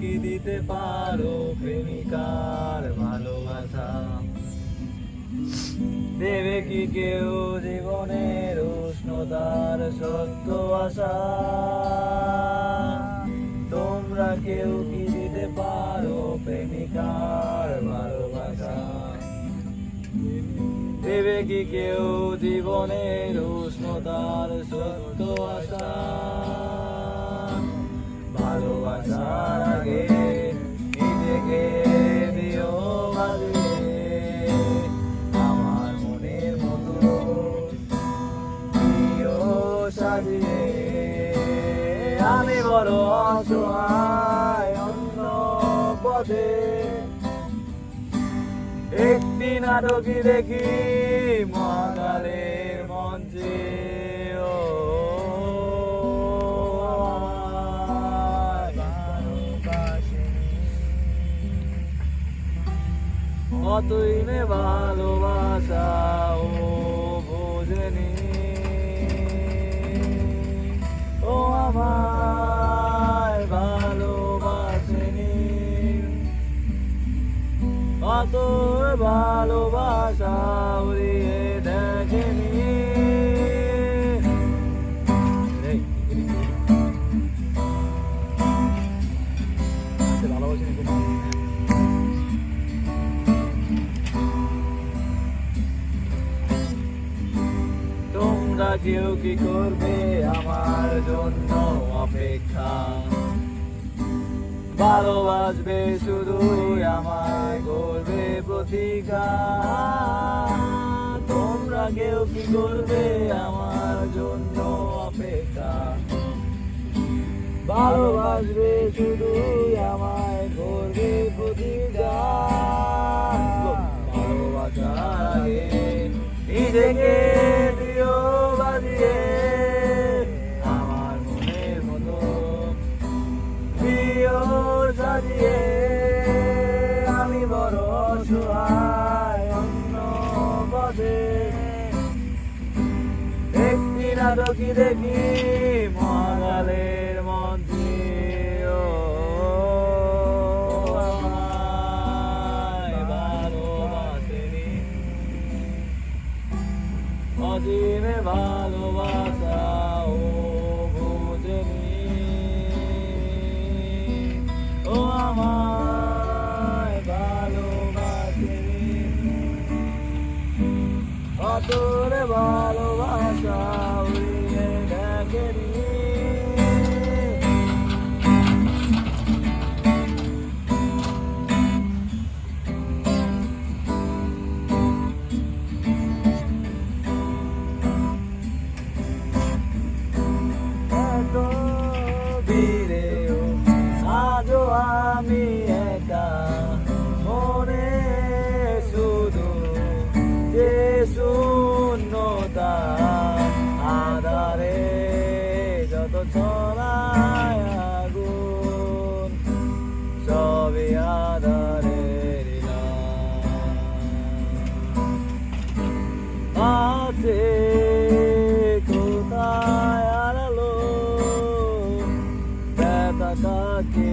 কি দিতে পারো প্রেমিকার ভালোবাসা? দেবে কি কেউ জীবনের উষ্ণতার সত্য আশা? তোমরা কেউ কি দিতে পারো প্রেমিকার ভালোবাসা? দেবে কি কেউ জীবনের উষ্ণতার সত্য আশা? ভালোবাসার আগে নিজেকে দিও আমার মনের মতো দিও সাজিয়ে আমি বড় অসহায় অন্য পথে। একটি নাটকই দেখি মহাকালের মঞ্চে। কতই মে ভালোবাসা ও বোঝেনি ও আমার ভালোবাসেনি। অত ভালোবাসা উড়িয়ে দেখেনি। কেউ কি করবে আমার জন্য অপেক্ষা? ভালোবাসবে শুধু আমায় করবে প্রতিজ্ঞা। তোমরা কেউ কি করবে আমার জন্য অপেক্ষা? ভালোবাসবে শুধু আমায় করবে প্রতিজ্ঞা। ভালোবাসার নিজেকে আমি বড় অসহায় অন্য পদে। একটি নাটকি দেখি অসীমে ভালোবাসা ও বোঝেনি। ও ভালো ভালোবাসা। তলায় আগুন সবে আধারে আছে কোথায় আড়ালো ব্যথা কাকে